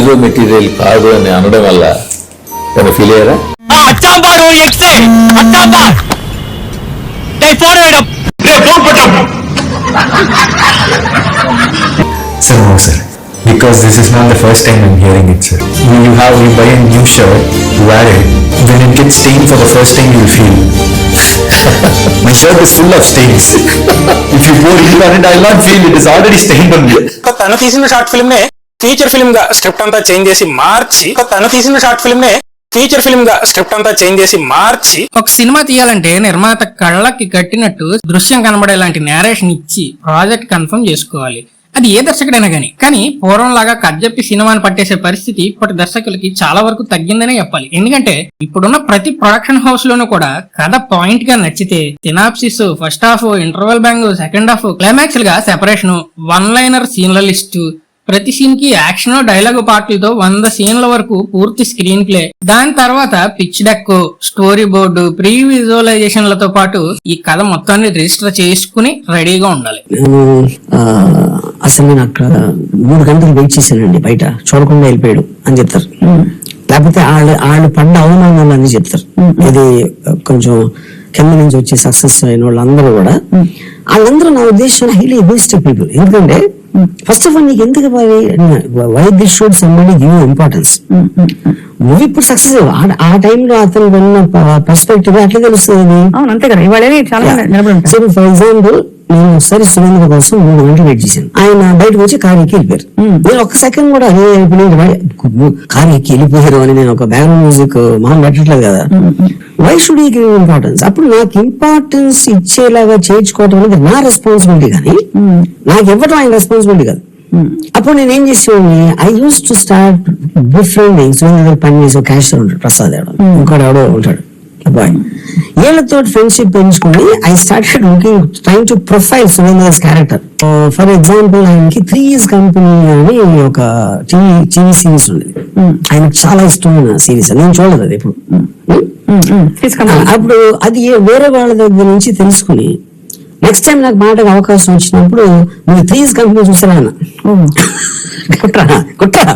Hero material కాదు అని అనడం వల్ల తను ఫీల్ అయ్యారా Sir, no, sir. Because this is not the first time I'm hearing it, sir. When you have, you buy a new shirt, you wear it, when it gets stained for the first time, you'll feel. My shirt is full of stains. if you pour ink on it, I'll not feel it is already stained on me. తను తీసిన short film నే feature ఫిల్మ్గా script అంతా change చేసి మార్చి తను తీసిన short film నే ఫీచర్ ఫిల్మ్గా స్క్రిప్ట్ అంతా చేంజ్ చేసి మార్చి ఒక సినిమా తీయాలంటే నిర్మాత కళ్ళకి కట్టినట్టు దృశ్యం కనబడేలాంటి నేరేషన్ ఇచ్చి ప్రాజెక్ట్ కన్ఫర్మ్ చేసుకోవాలి. అది ఏ దర్శకుడైనా గానీ. కానీ పూర్వం లాగా కజ్జప్పి సినిమాని పట్టేసే పరిస్థితి ఇప్పటి దర్శకులకి చాలా వరకు తగ్గిందనే చెప్పాలి. ఎందుకంటే ఇప్పుడున్న ప్రతి ప్రొడక్షన్ హౌస్ లోనూ కూడా కథ పాయింట్గా నచ్చితే synopsis first half interval bang second half క్లైమాక్స్గా separation one liner సీన్ల లిస్టు ప్రతి సీన్కి యాక్షన్ డైలాగ్ పార్టీలతో వంద సీన్ల వరకు పూర్తి స్క్రీన్ ప్లే దాని తర్వాత pitch deck story board pre విజువలైజేషన్లతో పాటు ఈ కథ మొత్తాన్ని రిజిస్టర్ చేసుకుని రెడీగా ఉండాలి. నేను ఆ, అసలు నేను అక్కడ మూడు గంటలు వెయిట్ చేశానండి బయట. చూడకుండా వెళ్ళిపోయాడు అని చెప్తారు. లేకపోతే వాళ్ళు వాళ్ళు పడ్డ అవమానాలు అని చెప్తారు. ఇది కొంచెం కింద నుంచి వచ్చి సక్సెస్ అయిన వాళ్ళందరూ కూడా. వాళ్ళందరూ నా ఉద్దేశం హైలీ ఎగ్జిస్టివ్ పీపుల్ ఎందుకంటే ఫస్ట్ ఆఫ్ ఆల్ నీకు ఎందుకు why this should somebody give importance movie ఇప్పుడు సక్సెస్ ఆ టైంలో అతను ఉన్న పర్స్పెక్టివ్ అట్లా తెలుస్తుంది. అవును అంతే కదా. ఇవాళ చాలా సో ఫర్ ఎగ్జాంపుల్ నేను ఒకసారి సురేంద్ర కోసం మూడు గంటలు వెయిట్ చేశాను. ఆయన బయటకు వచ్చి కారు ఎక్కి వెళ్ళిపోయారు. నేను ఒక సెకండ్ కూడా అదే బయ- కారు ఎక్కి వెళ్ళిపోయారు అని నేను ఒక బ్యాక్గ్రౌండ్ మ్యూజిక్ మొహం పెట్టట్లేదు కదా. Why should he give importance అప్పుడు నాకు ఇంపార్టెన్స్ ఇచ్చేలాగా చేర్చుకోవటం అనేది నా రెస్పాన్సిబిలిటీ కానీ నాకు ఇవ్వటం ఆయన రెస్పాన్సిబిలిటీ కాదు. అప్పుడు నేను ఏం చేసేవాడిని? I use to start different Surendra పని చేసే క్యాషియర్ ఉంటాడు ప్రసాద్ ఎవడో ఇంకోటి ఎవడో ఉంటాడు. అబ్బాయి వీళ్ళతో ఫ్రెండ్షిప్ పెంచుకుని I started looking train to profile Surendra's character for example ఆయనకి త్రీ ఇయర్స్ కంపెనీ అని ఒక టీవీ టీవీ సిరీస్ ఉండేది ఆయనకు చాలా ఇష్టమైన సిరీస్ నేను చూడలేదు అది ఎప్పుడు. తీసుకున్నా అప్పుడు అది వేరే వాళ్ళ దగ్గర నుంచి తెలుసుకుని నెక్స్ట్ టైం నాకు మాటకు అవకాశం వచ్చినప్పుడు నువ్వు త్రీ ఇయర్స్ కంపెనీ చూసారా కుట్రా కుట్రా.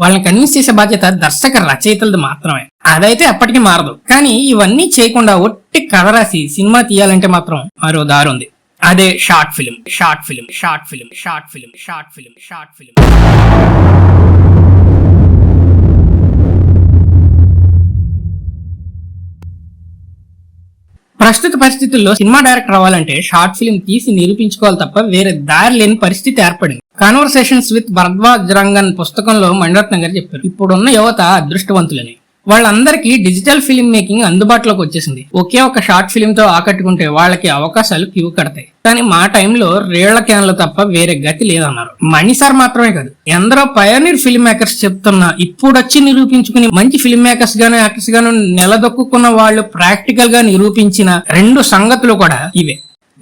వాళ్ళని కన్విన్స్ చేసే బాధ్యత దర్శక రచయితలది మాత్రమే. అదైతే ఎప్పటికీ మారదు. కానీ ఇవన్నీ చేయకుండా ఒట్టి కథ రాసి సినిమా తీయాలంటే మాత్రం మరో దారి ఉంది. అదే short film. Short film. Short film. Short film. Short film. Short film. ప్రస్తుత పరిస్థితుల్లో సినిమా డైరెక్టర్ అవ్వాలంటే షార్ట్ ఫిల్మ్ తీసి నిరూపించుకోవాలి తప్ప వేరే దారి లేని పరిస్థితి ఏర్పడింది. కాన్వర్సేషన్స్ విత్ భరద్వాజ్ రంగన్ పుస్తకంలో మణిరత్నం గారు చెప్పారు. ఇప్పుడున్న యువత అదృష్టవంతులని. వాళ్ళందరికీ డిజిటల్ ఫిల్మ్ మేకింగ్ అందుబాటులోకి వచ్చేసింది. ఒకే ఒక షార్ట్ ఫిల్మ్తో ఆకట్టుకుంటే వాళ్ళకి అవకాశాలు క్యూ కడతాయి. కానీ మా టైంలో రేళ్ళ క్యాన్లు తప్ప వేరే గతి లేదన్నారు. మణి సార్ మాత్రమే కాదు ఎందరో పయోనీర్ ఫిల్మ్ మేకర్స్ చెప్తున్నా ఇప్పుడు వచ్చి నిరూపించుకుని మంచి ఫిల్మ్ మేకర్స్ గాను యాక్టర్స్ గాను నిలదొక్కున్న వాళ్ళు ప్రాక్టికల్గా నిరూపించిన రెండు సంగతులు కూడా ఇవే.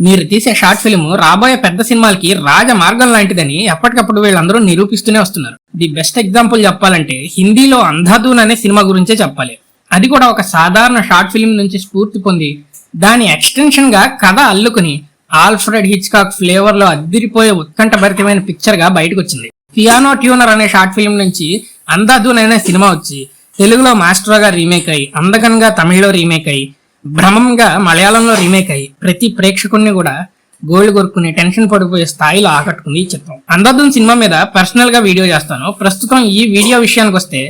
మీరు తీసే షార్ట్ ఫిల్మ్ రాబోయే పెద్ద సినిమాలకి రాజ మార్గం లాంటిదని ఎప్పటికప్పుడు వీళ్ళందరూ నిరూపిస్తూనే వస్తున్నారు. ది బెస్ట్ ఎగ్జాంపుల్ చెప్పాలంటే హిందీలో అంధాధూన్ అనే సినిమా గురించే చెప్పాలి. అది కూడా ఒక సాధారణ షార్ట్ ఫిల్మ్ నుంచి స్ఫూర్తి పొంది దాని ఎక్స్టెన్షన్గా కథ అల్లుకుని ఆల్ఫ్రెడ్ హిచ్కాక్ ఫ్లేవర్లో అద్దిరిపోయే ఉత్కంఠభరితమైన పిక్చర్గా బయటకు వచ్చింది పియానో ట్యూనర్ అనే షార్ట్ ఫిల్మ్ నుంచి అంధాధూన్ అనే సినిమా వచ్చి తెలుగులో మాస్టర్గా రీమేక్ అయి అందగన్గా తమిళ్ళో రీమేక్ అయి భ్రమంగా మలయాళంలో రీమేక్ అయ్యి ప్రతి ప్రేక్షకుడిని కూడా గోల్డ్ కొరుక్కుని టెన్షన్ పడిపోయే స్థాయిలో ఆకట్టుకుంది ఈ చిత్రం. అందాదున్ సినిమా మీద పర్సనల్గా వీడియో చేస్తాను. ప్రస్తుతం ఈ వీడియో విషయానికి వస్తే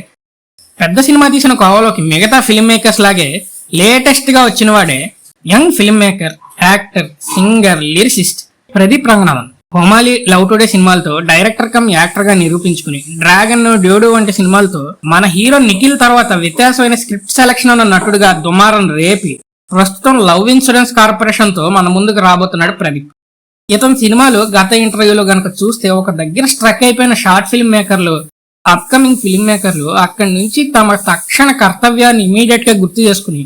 పెద్ద సినిమా తీసిన కోవలోకి మిగతా ఫిల్మ్ మేకర్స్ లాగే లేటెస్ట్గా వచ్చిన వాడే young film maker actor singer lyricist Pradeep Ranganathan. Comali Love Today సినిమాలతో డైరెక్టర్ కమ్ యాక్టర్గా నిరూపించుకుని డ్రాగన్ డ్యూడు వంటి సినిమాలతో మన హీరో నిఖిల్ తర్వాత వ్యత్యాసమైన స్క్రిప్ట్ సెలక్షన్ ఉన్న నటుడుగా దుమారం రేపి. ప్రస్తుతం లవ్ ఇన్సూరెన్స్ కార్పొరేషన్తో మన ముందుకు రాబోతున్నాడు ప్రదీప్. ఇతని సినిమాలు గత ఇంటర్వ్యూలో గనక చూస్తే ఒక దగ్గర స్ట్రక్ అయిపోయిన షార్ట్ ఫిల్మ్ మేకర్లు అప్కమింగ్ ఫిల్మ్ మేకర్లు అక్కడి నుంచి తమ తక్షణ కర్తవ్యాన్ని ఇమీడియట్గా గుర్తు చేసుకుని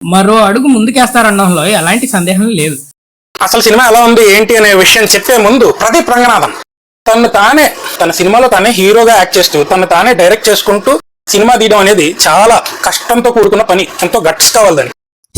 మరో అడుగు ముందుకేస్తారనడంలో ఎలాంటి సందేహం లేదు. అసలు సినిమా ఎలా ఉంది ఏంటి అనే విషయం చెప్పే ముందు ప్రదీప్ రంగనాథన్. తను తానే తన సినిమాలో తానే హీరోగా యాక్ట్ చేస్తూ తను తానే డైరెక్ట్ చేసుకుంటూ సినిమా తీయడం అనేది చాలా కష్టంతో కూడుకున్న పని ఎంతో గట్స్ కావాలని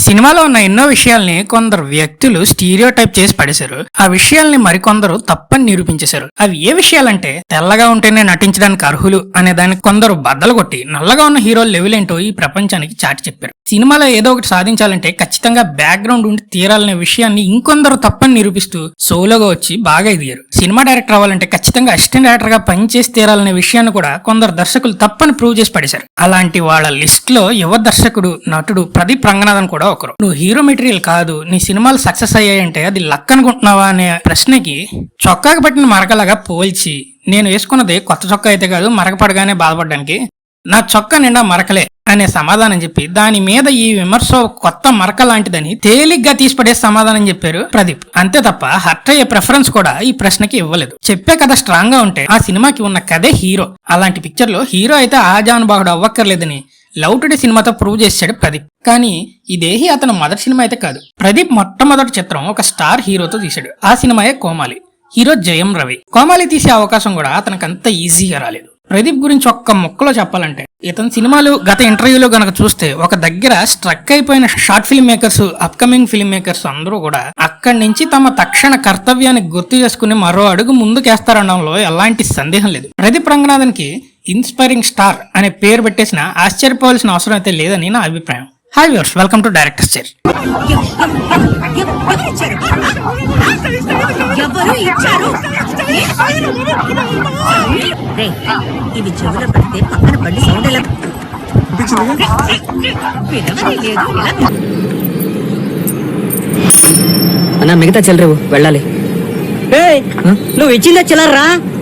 సినిమాలో ఉన్న ఎన్నో విషయాల్ని కొందరు వ్యక్తులు స్టీరియో టైప్ చేసి పడేశారు. ఆ విషయాల్ని మరికొందరు తప్పని నిరూపించేశారు. అవి ఏ విషయాలంటే తెల్లగా ఉంటేనే నటించడానికి అర్హులు అనే దానికి కొందరు బద్దలు కొట్టి నల్లగా ఉన్న హీరో లెవెల్ ఏంటో ఈ ప్రపంచానికి చాటి చెప్పారు. సినిమాలో ఏదో ఒకటి సాధించాలంటే ఖచ్చితంగా బ్యాక్గ్రౌండ్ ఉండి తీరాలనే విషయాన్ని ఇంకొందరు తప్పని నిరూపిస్తూ సోలోగా వచ్చి బాగా ఎదిగారు. సినిమా డైరెక్టర్ అవ్వాలంటే ఖచ్చితంగా అసిస్టెంట్ డైరెక్టర్గా పనిచేసి తీరాలనే విషయాన్ని కూడా కొందరు దర్శకులు తప్పని ప్రూవ్ చేసి పడేశారు. అలాంటి వాళ్ళ లిస్ట్లో యువ దర్శకుడు నటుడు ప్రదీప్ రంగనాథన్ కూడా ఒకరు. నువ్వు హీరో మెటీరియల్ కాదు నీ సినిమాలు సక్సెస్ అయ్యాయంటే అది లక్ అనుకుంటున్నావా అనే ప్రశ్నకి చొక్కాకి పట్టిన మరకలాగా పోల్చి నేను వేసుకున్నది కొత్త చొక్కా అయితే కాదు మరకపడగానే బాధపడడానికి నా చొక్కా నిండా మరకలే అనే సమాధానం చెప్పి దాని మీద ఈ విమర్శ కొత్త మరక లాంటిదని తేలిగ్గా తీసిపడే సమాధానం చెప్పారు ప్రదీప్. అంతే తప్ప హర్ట్ అయ్యే ప్రిఫరెన్స్ కూడా ఈ ప్రశ్నకి ఇవ్వలేదు. చెప్పే కథ స్ట్రాంగ్గా ఉంటే ఆ సినిమాకి ఉన్న కథే హీరో. అలాంటి పిక్చర్లో హీరో అయితే ఆజానుభావుడు అవ్వక్కర్లేదని లవ్ టుడే సినిమాతో ప్రూవ్ చేశాడు ప్రదీప్. కానీ ఇదేహి అతను మొదటి సినిమా అయితే కాదు. ప్రదీప్ మొట్టమొదటి చిత్రం ఒక స్టార్ హీరోతో తీశాడు. ఆ సినిమాయే కోమాలి. హీరో జయం రవి. కోమాలి తీసే అవకాశం కూడా అతనికి అంత ఈజీగా రాలేదు. ప్రదీప్ గురించి ఒక్క ముక్కలో చెప్పాలంటే ఇతని సినిమాలు గత ఇంటర్వ్యూలో గనక చూస్తే ఒక దగ్గర స్ట్రక్ అయిపోయిన short film makers upcoming film makers అందరూ కూడా అక్కడి నుంచి తమ తక్షణ కర్తవ్యాన్ని గుర్తు చేసుకుని మరో అడుగు ముందుకేస్తారనడంలో ఎలాంటి సందేహం లేదు. ప్రదీప్ రంగనాథన్కి ఇన్స్పైరింగ్ స్టార్ అనే పేరు పెట్టేసిన ఆశ్చర్యపోవాల్సిన అవసరం అయితే లేదని నా అభిప్రాయం. Hi viewers welcome to director chair చెవులో పడితే పక్కన బండి సౌండ్ ఎలా అన్న మిగతా చిల్లరేవు వెళ్ళాలి. నువ్వు ఇచ్చిందే చిల్లరా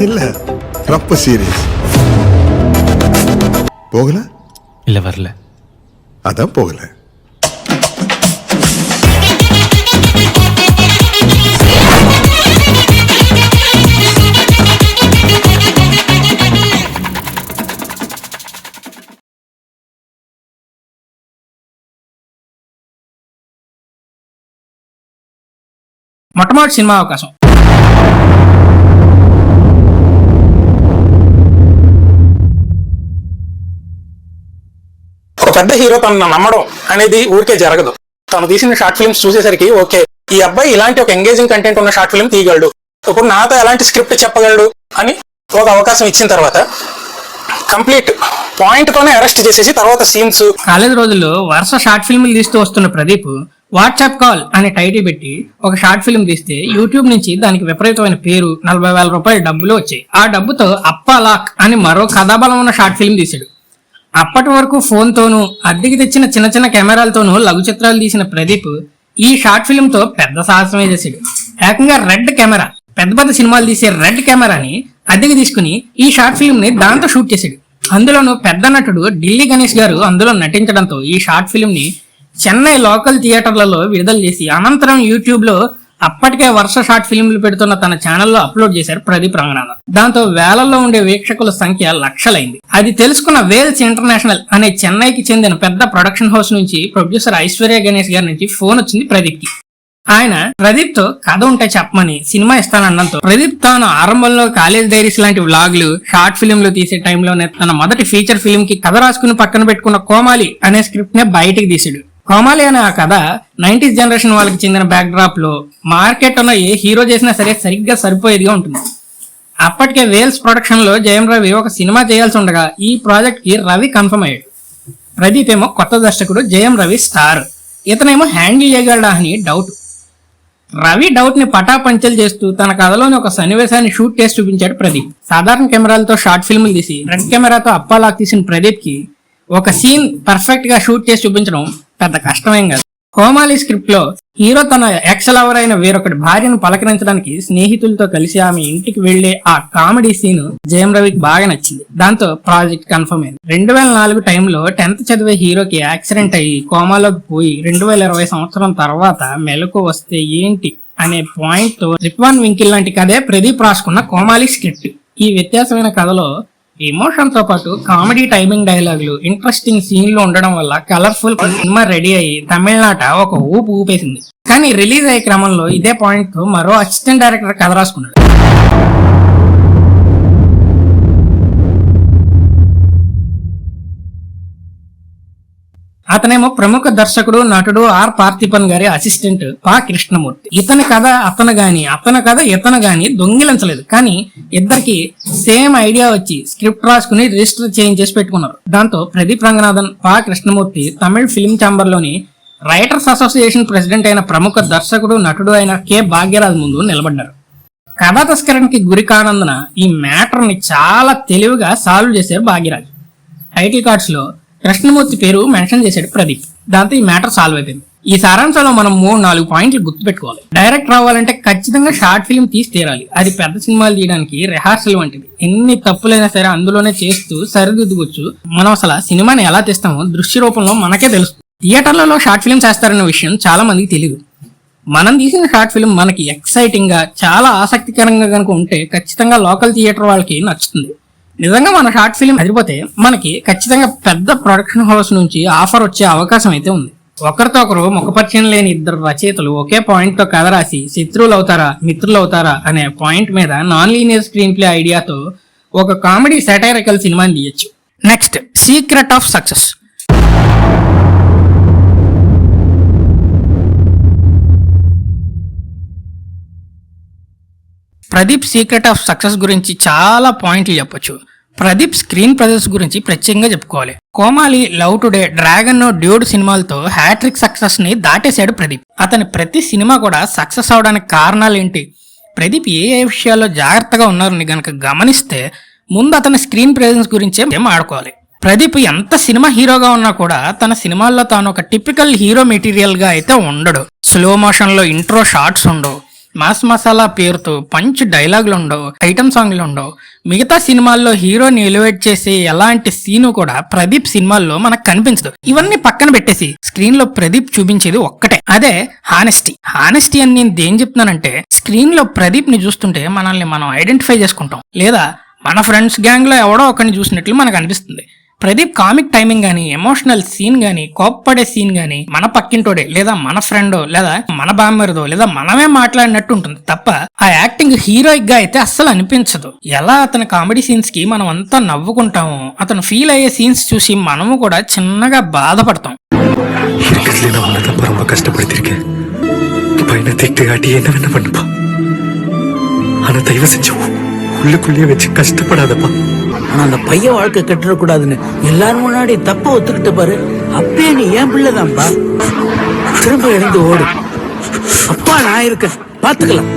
இல்ல. ரொம்ப சீரியஸ் போகல? இல்ல வரல. அதான் போகல. మొట్టమొదటి சினிமா அவகாசம். పెద్ద హీరో తనను నమ్మడం అనేది ఊరికే జరగదు. తను తీసిన షార్ట్ ఫిల్మ్స్ చూసేసరికి ఓకే ఈ అబ్బాయి ఇలాంటి ఒక ఎంగేజింగ్ కంటెంట్ ఉన్న షార్ట్ ఫిల్మ్ తీయగలడు. ఇప్పుడు నాతో ఎలాంటి స్క్రిప్ట్ చెప్పగలడు అని ఒక అవకాశం ఇచ్చిన తర్వాత కంప్లీట్ పాయింట్ తోనే అరెస్ట్ చేసేసి తర్వాత సీన్స్ కాలేజ్ రోజుల్లో వరుస షార్ట్ ఫిల్మ్లు తీస్తూ వస్తున్న ప్రదీప్ వాట్సాప్ కాల్ అనే టైటిల్ పెట్టి ఒక షార్ట్ ఫిల్మ్ తీస్తే యూట్యూబ్ నుంచి దానికి విపరీతమైన పేరు నలభై వేల రూపాయల డబ్బులు వచ్చాయి. ఆ డబ్బుతో అప్పలాక్ అని మరో కథాబలం ఉన్న షార్ట్ ఫిల్మ్ తీశాడు. అప్పటి వరకు ఫోన్తోనూ అద్దెకి తెచ్చిన చిన్న చిన్న కెమెరాలతోనూ లఘు చిత్రాలు తీసిన ప్రదీప్ ఈ షార్ట్ ఫిల్మ్తో పెద్ద సాహసమే చేశాడు. ఏకంగా రెడ్ కెమెరా పెద్ద పెద్ద సినిమాలు తీసే రెడ్ కెమెరాని అద్దెకి తీసుకుని ఈ షార్ట్ ఫిల్మ్ని దాంతో షూట్ చేశాడు. అందులోనూ పెద్ద నటుడు ఢిల్లీ గణేష్ గారు అందులో నటించడంతో ఈ షార్ట్ ఫిల్మ్ని చెన్నై లోకల్ థియేటర్లలో విడుదల చేసి అనంతరం యూట్యూబ్లో అప్పటికే వరుస షార్ట్ ఫిల్మ్లు పెడుతున్న తన ఛానల్లో అప్లోడ్ చేశారు ప్రదీప్ రంగనాథన్. దాంతో వేలల్లో ఉండే వీక్షకుల సంఖ్య లక్షలైంది. అది తెలుసుకున్న వేల్స్ ఇంటర్నేషనల్ అనే చెన్నైకి చెందిన పెద్ద ప్రొడక్షన్ హౌస్ నుంచి ప్రొడ్యూసర్ ఐశ్వర్య గణేష్ గారి నుంచి ఫోన్ వచ్చింది ప్రదీప్కి ఆయన ప్రదీప్తో కథ ఉంటే చెప్పమని సినిమా ఇస్తానన్నంతో ప్రదీప్ తాను ఆరంభంలో కాలేజ్ డైరీస్ లాంటి వ్లాగ్లు షార్ట్ ఫిల్మ్లు తీసే టైంలోనే తన మొదటి ఫీచర్ ఫిల్మ్కి కథ రాసుకుని పక్కన పెట్టుకున్న కోమాలి అనే స్క్రిప్ట్ నే బయటికి తీసాడు కోమాలి అనే ఆ కథ నైన్టీస్ జనరేషన్ వాళ్ళకి చెందిన బ్యాక్లో మార్కెట్ ఉన్న ఏ హీరో చేసినా సరే సరిగ్గా సరిపోయేదిగా ఉంటుంది. అప్పటికే వేల్స్ ప్రొడక్షన్లో జయం రవి ఒక సినిమా చేయాల్సి ఉండగా ఈ ప్రాజెక్ట్కి రవి కన్ఫర్మ్ అయ్యాడు. ప్రదీప్ ఏమో కొత్త దర్శకుడు జయం రవి స్టార్ ఇతనేమో హ్యాండిల్ చేయగలడా అని డౌట్ రవి డౌట్ని పటాపంచలు చేస్తూ తన కథలోని ఒక సన్నివేశాన్ని షూట్ చేసి చూపించాడు ప్రదీప్. సాధారణ కెమెరాలతో షార్ట్ ఫిల్మ్లు తీసి రెడ్ కెమెరాతో అప్పాలాక్ తీసిన ప్రదీప్కి ఒక సీన్ పర్ఫెక్ట్గా షూట్ చేసి చూపించడం పెద్ద కష్టమేం కాదు. కోమాలి స్క్రిప్ట్లో హీరో తన ఎక్స్ లవర్ అయిన వేరొకటి భార్యను పలకరించడానికి స్నేహితులతో కలిసి ఆమె ఇంటికి వెళ్ళే ఆ కామెడీ సీన్ జయం రవికి బాగా నచ్చింది. దాంతో ప్రాజెక్ట్ కన్ఫర్మ్ అయింది. రెండు వేల నాలుగు టైంలో టెన్త్ చదివే హీరోకి యాక్సిడెంట్ అయ్యి కోమాలోకి పోయి రెండు వేల ఇరవై సంవత్సరం తర్వాత మెలకు వస్తే ఏంటి అనే పాయింట్తో రిప్వాన్ వింకిల్ లాంటి కథే ప్రదీప్ రాసుకున్న కోమాలి స్క్రిప్ట్. ఈ వ్యత్యాసమైన కథలో ఎమోషన్తో పాటు కామెడీ టైమింగ్ డైలాగులు ఇంట్రెస్టింగ్ సీన్లు ఉండడం వల్ల కలర్ఫుల్ సినిమా రెడీ అయ్యి తమిళనాట ఒక ఊపు ఊపేసింది. కానీ రిలీజ్ అయ్యే క్రమంలో ఇదే పాయింట్తో మరో అసిస్టెంట్ డైరెక్టర్ కథ రాసుకున్నాడు. అతనేమో ప్రముఖ దర్శకుడు నటుడు ఆర్. పార్థిపన్ గారి అసిస్టెంట్ పా. కృష్ణమూర్తి. ఇతని కథ అతను గాని అతని కథ ఇతను గాని దొంగిలించలేదు. కానీ ఇద్దరికి సేమ్ ఐడియా వచ్చి స్క్రిప్ట్ రాసుకుని రిజిస్టర్ చేయించేసి పెట్టుకున్నారు. దాంతో ప్రదీప్ రంగనాథన్ పా. కృష్ణమూర్తి తమిళ్ ఫిల్మ్ ఛాంబర్లోని రైటర్స్ అసోసియేషన్ ప్రెసిడెంట్ అయిన ప్రముఖ దర్శకుడు నటుడు అయిన కె. భాగ్యరాజ్ ముందు నిలబడ్డారు. కథా తస్కరణకి గురి కానందున ఈ మ్యాటర్ని చాలా తెలివిగా సాల్వ్ చేశారు భాగ్యరాజ్. టైటిల్ కార్డ్స్లో కృష్ణమూర్తి పేరు మెన్షన్ చేశాడు ప్రదీప్. దాంతో ఈ మ్యాటర్ సాల్వ్ అయిపోయింది. ఈ సారాంశంలో మనం మూడు నాలుగు పాయింట్లు గుర్తుపెట్టుకోవాలి. డైరెక్ట్ రావాలంటే ఖచ్చితంగా షార్ట్ ఫిల్మ్ తీసి తీరాలి. అది పెద్ద సినిమాలు తీయడానికి రిహార్సల్ వంటిది ఎన్ని తప్పులైనా సరే అందులోనే చేస్తూ సరిదిద్దుకోవచ్చు. మనం అసలు సినిమాని ఎలా తీస్తామో దృశ్య రూపంలో మనకే తెలుస్తుంది. థియేటర్లలో షార్ట్ ఫిల్మ్ చేస్తారన్న విషయం చాలా మందికి తెలియదు మనం తీసిన షార్ట్ ఫిల్మ్ మనకి ఎక్సైటింగ్గా చాలా ఆసక్తికరంగా కనుక ఉంటే ఖచ్చితంగా లోకల్ థియేటర్ వాళ్ళకి నచ్చుతుంది. నిజంగా మన షార్ట్ ఫిల్మ్ అదిపోతే మనకి ఖచ్చితంగా పెద్ద ప్రొడక్షన్ హౌస్ నుంచి ఆఫర్ వచ్చే అవకాశం అయితే ఉంది. ఒకరితో ఒకరు ముఖపరిచయం లేని ఇద్దరు రచయితలు ఒకే పాయింట్తో కథ రాసి శత్రువులు అవుతారా మిత్రులు అవుతారా అనే పాయింట్ మీద నాన్ లీనియర్ స్క్రీన్ ప్లే ఐడియాతో ఒక కామెడీ సెటైరికల్ సినిమాని తీయచ్చు. Next secret of success Pradeep secret of success గురించి చాలా పాయింట్లు చెప్పొచ్చు. ప్రదీప్ స్క్రీన్ ప్రదర్శ గురించి ప్రత్యేకంగా చెప్పుకోవాలి. Comali Love Today Dragon Dude సినిమాలతో హ్యాట్రిక్ సక్సెస్ని దాటేశాడు ప్రదీప్. అతని ప్రతి సినిమా కూడా సక్సెస్ అవడానికి కారణాలు ఏంటి ప్రదీప్ ఏ ఏ విషయాల్లో జాగ్రత్తగా ఉన్నారని గనక గమనిస్తే ముందు అతని స్క్రీన్ ప్రెజెన్స్ గురించే మేము ఆడుకోవాలి. ప్రదీప్ ఎంత సినిమా హీరోగా ఉన్నా కూడా తన సినిమాల్లో తాను ఒక టిపికల్ హీరో మెటీరియల్గా అయితే ఉండడు. స్లో మోషన్లో ఇంట్రో షార్ట్స్ ఉండవు. మాస్ మసాలా పేరుతో పంచ్ డైలాగులు ఉండవు. ఐటమ్ సాంగ్లు ఉండవు. మిగతా సినిమాల్లో హీరోని ఎలివేట్ చేసే ఎలాంటి సీను కూడా ప్రదీప్ సినిమాల్లో మనకు కనిపించదు. ఇవన్నీ పక్కన పెట్టేసి స్క్రీన్లో ప్రదీప్ చూపించేది ఒక్కటే. అదే హానెస్టీ. హానెస్టీ అని నేను దేని చెప్తున్నానంటే స్క్రీన్లో ప్రదీప్ని చూస్తుంటే మనల్ని మనం ఐడెంటిఫై చేసుకుంటాం. లేదా మన ఫ్రెండ్స్ గ్యాంగ్లో ఎవడో ఒకరిని చూసినట్లు మనకు అనిపిస్తుంది. ప్రదీప్ కామిక్ టైమింగ్ గానీ ఎమోషనల్ సీన్ గానీ కోప్పడే సీన్ గానీ మన పక్కింటోడే లేదా మన ఫ్రెండో లేదా మన బామ్మరిదో లేదా మనమే మాట్లాడినట్టు ఉంటుంది తప్ప ఆ యాక్టింగ్ హీరోయిక్ గా అయితే అస్సలు అనిపించదు ఎలా అతని కామెడీ సీన్స్ కి మనం అంతా నవ్వుకుంటామో అతను ఫీల్ అయ్యే సీన్స్ చూసి మనము కూడా చిన్నగా బాధపడతాం இருக்கிறதுல நான் உன்னதான் ரொம்ப கஷ்டப்படுத்திருக்கேன் இப்ப என்ன திட்டு காட்டி என்ன வேணா பண்ணுப்பா ஆனா தயவு செஞ்சு உ- உள்ளுக்குள்ளேயே வச்சு கஷ்டப்படாதப்பா ஆனா அந்த பையன் வாழ்க்கை கெட்டுறக்கூடாதுன்னு எல்லாரும் முன்னாடி தப்ப ஒத்துக்கிட்ட பாரு அப்பயே நீ ஏன் பிள்ளைதான்ப்பா திரும்ப எழுந்து ஓடு அப்பா நான் இருக்கேன் பாத்துக்கலாம்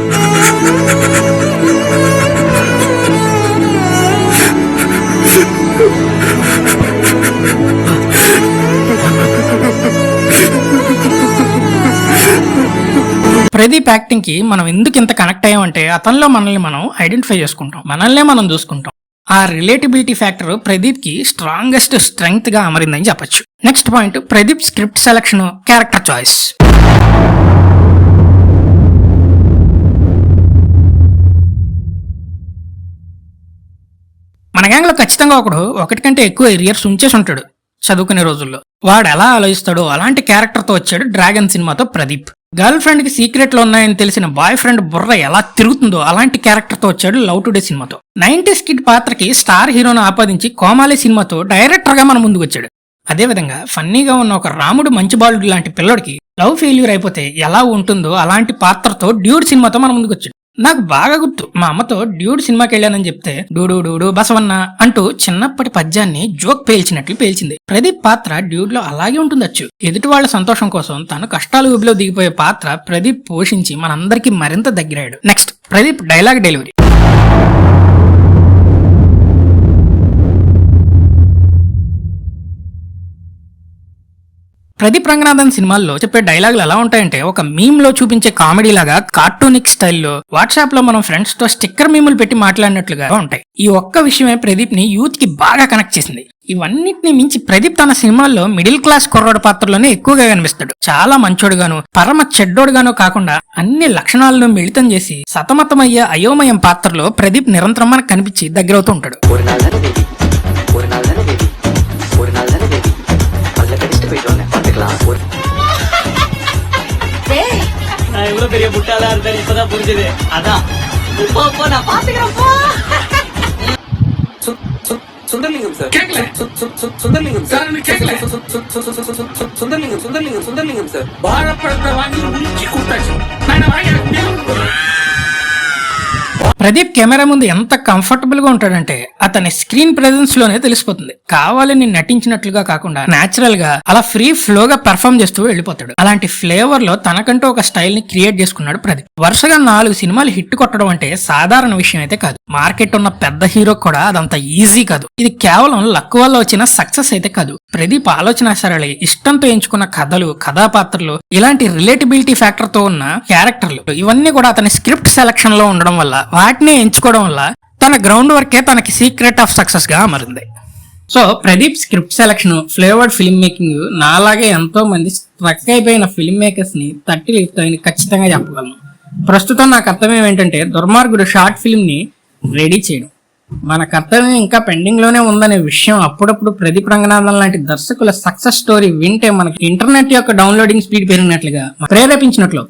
ప్రదీప్ యాక్టింగ్ కి మనం ఎందుకు ఇంత కనెక్ట్ అయ్యామంటే అతనిలో మనల్ని మనం ఐడెంటిఫై చేసుకుంటాం మనల్నే మనం చూసుకుంటాం ఆ రిలేటబిలిటీ ఫ్యాక్టర్ ప్రదీప్కి స్ట్రాంగెస్ట్ స్ట్రెంగ్త్గా అమరిందని చెప్పొచ్చు. Next point Pradeep script selection character choice మన గ్యాంగ్లో ఖచ్చితంగా ఒకడు ఒకటి కంటే ఎక్కువ ఎరియర్స్ ఉంచేసి ఉంటాడు చదువుకునే రోజుల్లో. వాడు ఎలా ఆలోచిస్తాడో అలాంటి క్యారెక్టర్తో వచ్చాడు డ్రాగన్ సినిమాతో ప్రదీప్. గర్ల్ ఫ్రెండ్కి సీక్రెట్లు ఉన్నాయని తెలిసిన బాయ్ ఫ్రెండ్ బుర్ర ఎలా తిరుగుతుందో అలాంటి క్యారెక్టర్తో వచ్చాడు లవ్ టుడే సినిమాతో. నైన్టీస్ కిడ్ పాత్రకి స్టార్ హీరోను ఆపాదించి కోమాలి సినిమాతో డైరెక్టర్గా మన ముందుకు వచ్చాడు. అదేవిధంగా ఫన్నీగా ఉన్న ఒక రాముడు మంచి బాలుడు లాంటి పిల్లోడికి లవ్ ఫెయిల్యూర్ అయిపోతే ఎలా ఉంటుందో అలాంటి పాత్రతో డ్యూడ్ సినిమాతో మన ముందుకు వచ్చాడు. నాకు బాగా గుర్తు. మా అమ్మతో డ్యూడ్ సినిమాకి వెళ్ళానని చెప్తే డూడు డూడు బసవన్న అంటూ చిన్నప్పటి పద్యాన్ని జోక్ పేల్చినట్లు పేల్చింది. ప్రదీప్ పాత్ర డ్యూడ్లో అలాగే ఉంటుందచ్చు. ఎదుటి వాళ్ళ సంతోషం కోసం తను కష్టాలు ఊబిలో దిగిపోయే పాత్ర ప్రదీప్ పోషించి మనందరికీ మరింత దగ్గరాడు. Next Pradeep dialogue delivery. Pradeep Ranganathan సినిమాల్లో చెప్పే డైలాగులు ఎలా ఉంటాయంటే ఒక మీమ్లో చూపించే కామెడీ లాగా కార్టూనిక్ స్టైల్లో వాట్సాప్లో మనం ఫ్రెండ్స్తో స్టిక్కర్ మీములు పెట్టి మాట్లాడినట్లుగా ఉంటాయి. ఈ ఒక్క విషయమే ప్రదీప్ని యూత్కి బాగా కనెక్ట్ చేసింది. ఇవన్నిటిని మించి ప్రదీప్ తన సినిమాల్లో మిడిల్ క్లాస్ కుర్రోడు పాత్రలోనే ఎక్కువగా కనిపిస్తాడు. చాలా మంచోడుగాను పరమ చెడ్డోడుగాను కాకుండా అన్ని లక్షణాలను మిళితం చేసి సతమతమయ్యే అయోమయం పాత్రలో ప్రదీప్ నిరంతరం మనకు కనిపించి దగ్గరవుతూ ఉంటాడు. எவ்வளவு பெரிய முட்டாளா இருந்தாரு இப்பதான் புரிஞ்சது அதான் போ போ நான் பாத்துக்கிறேன் போ சுந்தர்லிங்கம் சார் கேட்கல சுந்தர்லிங்கம் சார் கேட்கல சுந்தர்லிங்கம் சார் வாழைப்பழத்தை வாங்கி உருக்கி கூட்டாச்சு ప్రదీప్ కెమెరా ముందు ఎంత కంఫర్టబుల్గా ఉంటాడంటే అతని స్క్రీన్ ప్రెజెన్స్లోనే తెలిసిపోతుంది కావాలని నటించినట్లుగా కాకుండా నేచురల్గా అలా ఫ్రీ ఫ్లో గా పెర్ఫామ్ చేస్తూ వెళ్ళిపోతాడు. అలాంటి ఫ్లేవర్లో తనకంటూ ఒక స్టైల్ని క్రియేట్ చేసుకున్నాడు ప్రదీప్. వరుసగా నాలుగు సినిమాలు హిట్ కొట్టడం అంటే సాధారణ విషయం అయితే కాదు. మార్కెట్ ఉన్న పెద్ద హీరో కూడా అదంత ఈజీ కాదు. ఇది కేవలం లక్ వల్ల వచ్చిన సక్సెస్ అయితే కాదు. ప్రదీప్ ఆలోచన సరళి ఇష్టంతో ఎంచుకున్న కథలు కథాపాత్రలు ఇలాంటి రిలేటబిలిటీ ఫ్యాక్టర్తో ఉన్న క్యారెక్టర్లు ఇవన్నీ కూడా అతని స్క్రిప్ట్ సెలక్షన్లో ఉండడం వల్ల వాటిని ఎంచుకోవడం వల్ల తన గ్రౌండ్ వర్కే తనకి సీక్రెట్ ఆఫ్ సక్సెస్గా మారింది so Pradeep script selection flavoured film making నాలాగే ఎంతో మంది స్ట్రక్ అయిపోయిన ఫిల్మ్ మేకర్స్ని తట్టి లేపుతాయని ఖచ్చితంగా చెప్పగలను. ప్రస్తుతం నా కర్తవ్యం ఏంటంటే దుర్మార్గుడు షార్ట్ ఫిల్మ్ని రెడీ చేయడం. మన కర్తవ్యం ఇంకా పెండింగ్లోనే ఉందనే విషయం అప్పుడప్పుడు ప్రదీప్ రంగనాథన్ లాంటి దర్శకుల సక్సెస్ స్టోరీ వింటే మనకి ఇంటర్నెట్ యొక్క డౌన్లోడింగ్ స్పీడ్ పెరిగినట్లుగా ప్రేరేపించినట్లు